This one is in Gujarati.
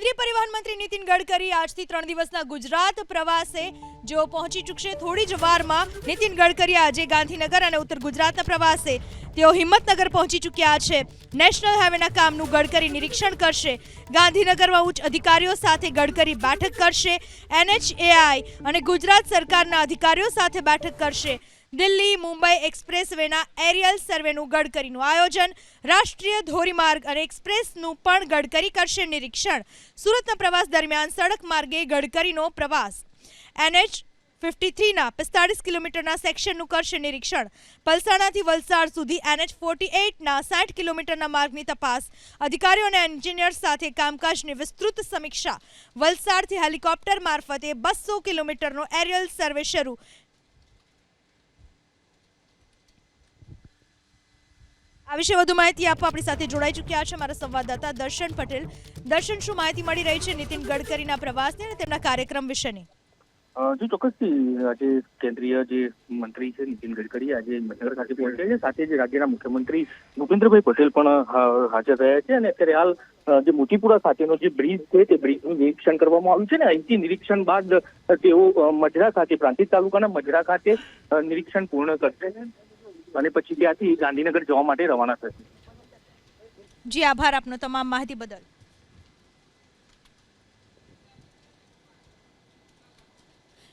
કેન્દ્રીય પરિવહન મંત્રી નીતિન ગડકરી આજથી ત્રણ દિવસના ગુજરાત પ્રવાસે જેઓ પહોંચી ચૂકશે થોડી જ વારમાં. નીતિન ગડકરી આજે ગાંધીનગર અને ઉત્તર ગુજરાતના પ્રવાસે તેઓ હિંમતનગર પહોંચી ચૂક્યા છે. નેશનલ હાઈવેના કામનું ગડકરી નિરીક્ષણ કરશે. ગાંધીનગરમાં ઉચ્ચ અધિકારીઓ સાથે ગડકરી બેઠક કરશે. એનએચએઆઈ અને ગુજરાત સરકારના અધિકારીઓ સાથે બેઠક કરશે. દિલ્હી મુંબઈ એક્સપ્રેસ વેના એરિયલ સર્વેનું ગડકરીનું આયોજન, રાષ્ટ્રીય ધોરીમાર્ગ અને એક્સપ્રેસનું પણ ગડકરી કરશે નિરીક્ષણ. સુરતના પ્રવાસ દરમિયાન સડક માર્ગે ગડકરીનો પ્રવાસ. એનએચ ફિફ્ટી થ્રીના પિસ્તાળીસ કિલોમીટરના સેક્શનનું કરશે નિરીક્ષણ. પલસાણાથી વલસાડ સુધી એનએચ ફોર્ટી એઇટના સાઠ કિલોમીટરના માર્ગની તપાસ. અધિકારીઓ અને એન્જિનિયર સાથે કામકાજની વિસ્તૃત સમીક્ષા. વલસાડથી હેલિકોપ્ટર મારફતે બસો કિલોમીટરનો એરિયલ સર્વે શરૂ. આ વિશે વધુ માહિતી આપવા આપણી સાથે જોડાઈ ચૂક્યા છે મારા સંવાદદાતા દર્શન પટેલ. દર્શન, શું માહિતી મળી રહી છે નીતિન ગડકરીના પ્રવાસની અને તેમના કાર્યક્રમ વિશેની? જો, ચોક્કસથી. આજે કેન્દ્રીય જે મંત્રી છે નીતિન ગડકરી આજે મહીનગર ખાતે પહોંચ્યા છે. સાથે જ રાજ્યના મુખ્યમંત્રી ભૂપેન્દ્રભાઈ પટેલ પણ હાજર રહ્યા છે. અને અત્યારે હાલ જે મોતીપુરા સાથેનો જે બ્રિજ છે તે બ્રિજનું નિરીક્ષણ કરવામાં આવ્યું છે. ને અહીંથી નિરીક્ષણ બાદ તેઓ મજરા ખાતે, પ્રાંતિજ તાલુકાના મજરા ખાતે નિરીક્ષણ પૂર્ણ કરશે. અને પછી ત્યાંથી ગાંધીનગર જવા માટે રવાના થશે. જી આભાર આપનો તમામ માહિતી બદલ.